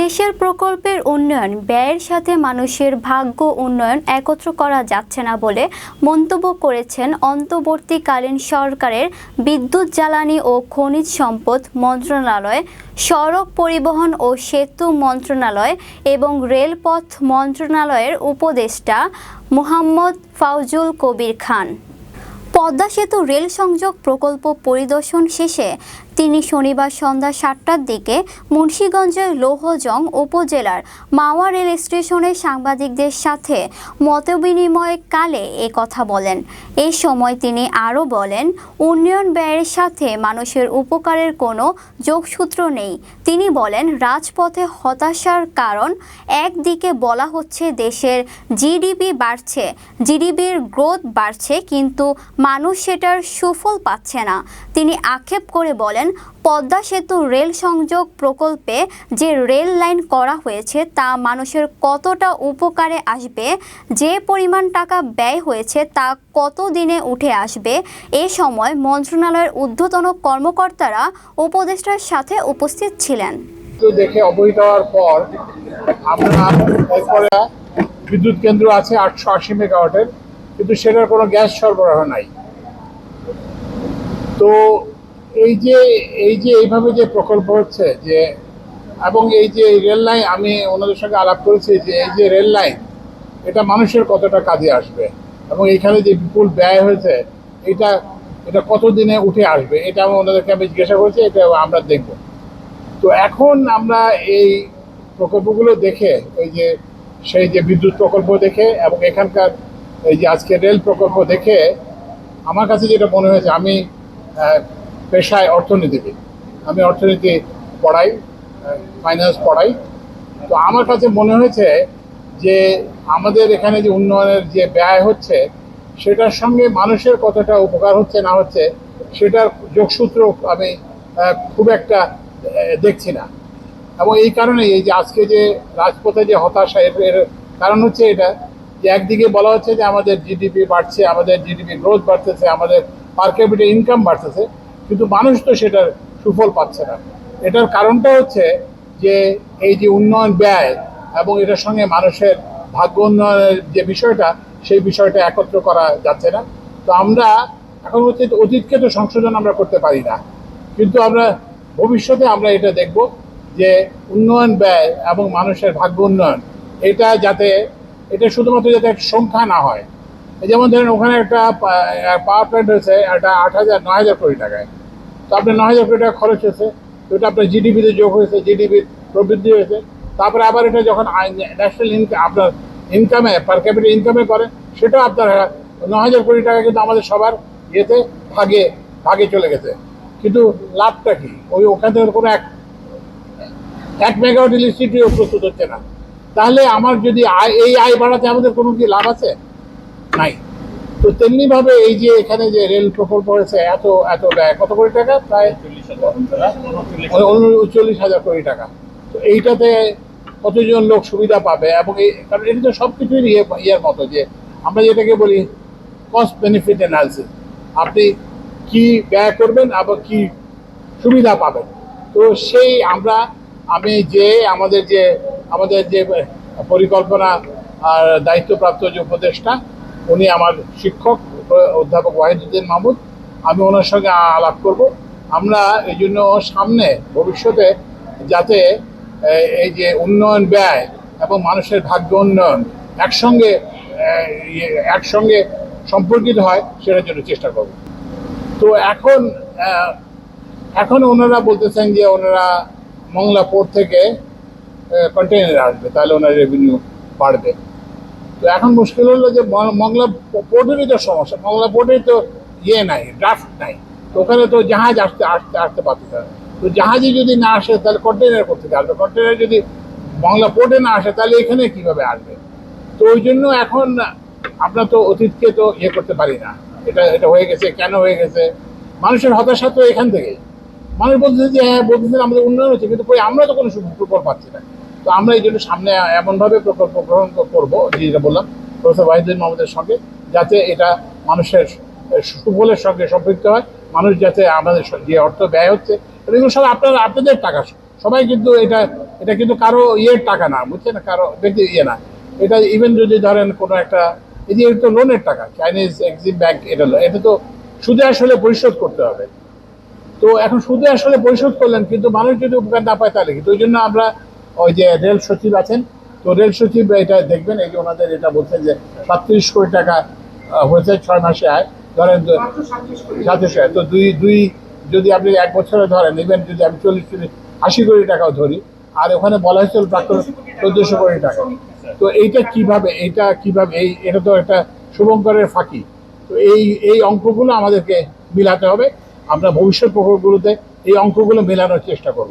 দেশের প্রকল্পের উন্নয়ন, ব্যয়ের সাথে মানুষের ভাগ্য উন্নয়ন একত্র করা যাচ্ছে না বলে মন্তব্য করেছেন অন্তর্বর্তীকালীন সরকারের বিদ্যুৎ, জ্বালানি ও খনিজ সম্পদ মন্ত্রণালয়, সড়ক পরিবহন ও সেতু মন্ত্রণালয় এবং রেলপথ মন্ত্রণালয়ের উপদেষ্টা মোহাম্মদ ফাউজুল কবির খান। পদ্মা সেতু রেল সংযোগ প্রকল্প পরিদর্শন শেষে তিনি শনিবার সন্ধ্যা সাতটার দিকে মুন্সীগঞ্জের লৌহজং উপজেলার মাওয়া রেল স্টেশনে সাংবাদিকদের সাথে মতবিনিময় কালে এ কথা বলেন। এ সময় তিনি আরও বলেন, উন্নয়ন ব্যয়ের সাথে মানুষের উপকারের কোনো যোগসূত্র নেই। তিনি বলেন, রাজপথে হতাশার কারণ একদিকে বলা হচ্ছে দেশের জিডিপি বাড়ছে, জিডিপির গ্রোথ বাড়ছে, কিন্তু মানুষ সেটার সুফল পাচ্ছে না। তিনি আক্ষেপ করে বলেন পদ্মা সেতু রেল সংযোগ প্রকল্পে যে রেল লাইন করা হয়েছে, তা মানুষের কতটা উপকারে আসবে, যে পরিমাণ টাকা ব্যয় হয়েছে, তা কত দিনে উঠে আসবে, এ সময় মন্ত্রণালয়ের ঊর্ধ্বতন কর্মকর্তারা উপদেষ্টার সাথে উপস্থিত ছিলেন। দেখে অবহিত হওয়ার পর আমরা বিদ্যুৎ কেন্দ্র আছে আটশো আশি মেগাওয়াটের, কিন্তু সেটার কোনো গ্যাস সরবরাহ নাই। তো এই যে এই যে এইভাবে যে প্রকল্প হচ্ছে যে, এবং এই যে রেল লাইন, আমি ওনাদের সঙ্গে আলাপ করেছি যে এই যে রেল লাইন, এটা মানুষের কতটা কাজে আসবে? এবং এখানে যে বিপুল ব্যয় হয়েছে, এটা এটা কত দিনে উঠে আসবে? এটা আমি ওনাদেরকে আমি জিজ্ঞাসা করেছি, এটা আমরা দেখব। তো এখন আমরা এই প্রকল্পগুলো দেখে, এই যে সেই যে বিদ্যুৎ প্রকল্প দেখে, এবং এখানকার এই যে আজকে রেল প্রকল্প দেখে, আমার কাছে যেটা মনে হয়েছে, আমি পেশায় অর্থনীতিবিদ। আমি অর্থনীতি পড়াই ফাইন্যান্স পড়াই। তো আমার কাছে মনে হয়েছে যে আমাদের এখানে যে উন্নয়নের যে ব্যয় হচ্ছে, সেটার সঙ্গে মানুষের কতটা উপকার হচ্ছে না হচ্ছে, সেটার যোগসূত্র আমি খুব একটা দেখছি না। এবং এই কারণে এই যে আজকে যে রাজপথে যে হতাশা, এর এর কারণ হচ্ছে এটা যে একদিকে বলা হচ্ছে যে আমাদের জিডিপি বাড়ছে, আমাদের জিডিপি গ্রোথ বাড়তেছে, আমাদের পার ক্যাপিটাল ইনকাম বাড়তেছে কিন্তু মানুষ তো সেটার সুফল পাচ্ছে না। এটার কারণটা হচ্ছে যে এই যে উন্নয়ন ব্যয় এবং এটার সঙ্গে মানুষের ভাগ্য উন্নয়নের যে বিষয়টা, সেই বিষয়টা একত্র করা যাচ্ছে না। তো আমরা এখন হচ্ছে অতীতকে তো সংশোধন আমরা করতে পারি না। কিন্তু আমরা ভবিষ্যতে আমরা এটা দেখব যে উন্নয়ন ব্যয় এবং মানুষের ভাগ্য উন্নয়ন, এটা যাতে, এটা শুধুমাত্র যাতে সংখ্যা না হয় যেমন ধরেন ওখানে একটা পাওয়ার প্ল্যান্ট হয়েছে একটা আট হাজার, নয় হাজার কোটি টাকায়। তো আপনার নয় হাজার কোটি টাকা খরচ হয়েছে এটা আপনার জিডিপিতে যোগ হয়েছে জিডিপির প্রবৃদ্ধি হয়েছে। তারপরে আবার এটা যখন ন্যাশনাল ইনকাম আপনার ইনকামে পার ক্যাপিটাল ইনকামে করে, সেটাও আপনার ন হাজার কোটি টাকা কিন্তু আমাদের সবার ইয়েতে ভাগে ভাগে চলে গেছে। কিন্তু লাভটা কি? ওই ওখান থেকে কোনো এক এক মেগাওয়াট ইলেকট্রিসিটিও প্রস্তুত হচ্ছে না। তাহলে আমার যদি আয়, এই আয় বাড়াতে আমাদের কোনো কি লাভ আছে? নাই। তো তেমনি ভাবে এই যে এখানে যে রেল প্রকল্প হয়েছে এত এত ব্যয় কত কোটি টাকা? প্রায় উনচল্লিশ হাজার। কোটি টাকা। তো এইটাতে কতজন লোক সুবিধা পাবে? এবং এই কারণ এটা তো সব কিছুই ইয়ে ইয়ের মতো যে আমরা যেটাকে বলি কস্ট বেনিফিট অ্যানালিসিস আপনি কি ব্যয় করবেন আবার কি সুবিধা পাবেন? তো সেই আমরা আমি যে আমাদের যে আমাদের যে পরিকল্পনা আর দায়িত্বপ্রাপ্ত যে উপদেষ্টা উনি আমার শিক্ষক অধ্যাপক ওয়াহিদুদ্দিন মাহমুদ। আমি ওনার সঙ্গে আলাপ করব। আমরা এই জন্য সামনে ভবিষ্যতে যাতে এই যে উন্নয়ন ব্যয় এবং মানুষের ভাগ্য উন্নয়ন একসঙ্গে ইয়ে, একসঙ্গে সম্পর্কিত হয় সেটার জন্য চেষ্টা করব। তো এখন এখন ওনারা বলতেছেন যে ওনারা মংলা পোর্ট থেকে কন্টেনার আসবে তাহলে ওনার রেভিনিউ বাড়বে। তো এখন মুশকিল হলো যে মংলা পোর্টেরই তো সমস্যা, মংলা পোর্টের তো ইয়ে নাই ড্রাফট নাই। তো ওখানে তো জাহাজ আসতে আসতে আসতে পারতে না তো জাহাজই যদি না আসে, তাহলে কন্টেনার করতে আসবে কন্টেনার যদি বাংলা পোর্টে না আসে, তাহলে এখানে কীভাবে আসবে? তো ওই জন্য এখন আমরা তো অতীতকে তো ইয়ে করতে পারি না। এটা এটা হয়ে গেছে, কেন হয়ে গেছে? মানুষের হতাশা তো এখান থেকেই। মানুষ বলতেছে যে হ্যাঁ বলতেছেন আমাদের উন্নয়ন হচ্ছে, কিন্তু আমরা তো কোনো সুফল পাচ্ছি না। তো আমরা এই জন্য সামনে এমনভাবে প্রকল্প গ্রহণ করব, যেটা বললাম, প্রফেসর ওয়াহিদুদ্দিন মোহাম্মদের সঙ্গে, যাতে এটা মানুষের সুফলের সঙ্গে সম্পৃক্ত হয়, মানুষ যাতে আমাদের যে অর্থ ব্যয় হচ্ছে এগুলো সব আপনার, আপনাদের টাকা সবাই কিন্তু এটা এটা কিন্তু কারও ইয়ের টাকা না, বুঝছেন? কারও ব্যক্তি ইয়ে না। এটা ইভেন যদি ধরেন কোনো একটা, এই যে তো লোনের টাকা চাইনিজ এক্সিম ব্যাংক এটা এটা তো সুদে আসলে পরিশোধ করতে হবে। তো এখন সুদে আসলে পরিশোধ করলেন, কিন্তু মানুষ যদি উপকার না পায় তাহলে কিন্তু ওই জন্য আমরা ওই যে রেল সচিব আছেন তো রেল সচিব এটা দেখবেন এই যে ওনাদের এটা বলছেন যে সাতত্রিশ কোটি টাকা হয়েছে ছয় মাসে আয়। ধরেন সাতত্রিশ আয়। তো দুই দুই যদি আপনি এক বছরে ধরেন ইভেন যদি আমি চল্লিশ চল্লিশ আশি কোটি টাকাও ধরি আর ওখানে বলা হয়েছিল প্রাক্তন চোদ্দশো কোটি টাকা। তো এইটা কীভাবে এইটা কীভাবে এই এটা তো একটা শুভঙ্করের ফাঁকি। তো এই এই অঙ্কগুলো আমাদেরকে মিলাতে হবে। আমরা ভবিষ্যৎ প্রকল্পগুলোতে এই অঙ্কগুলো মেলানোর চেষ্টা করব।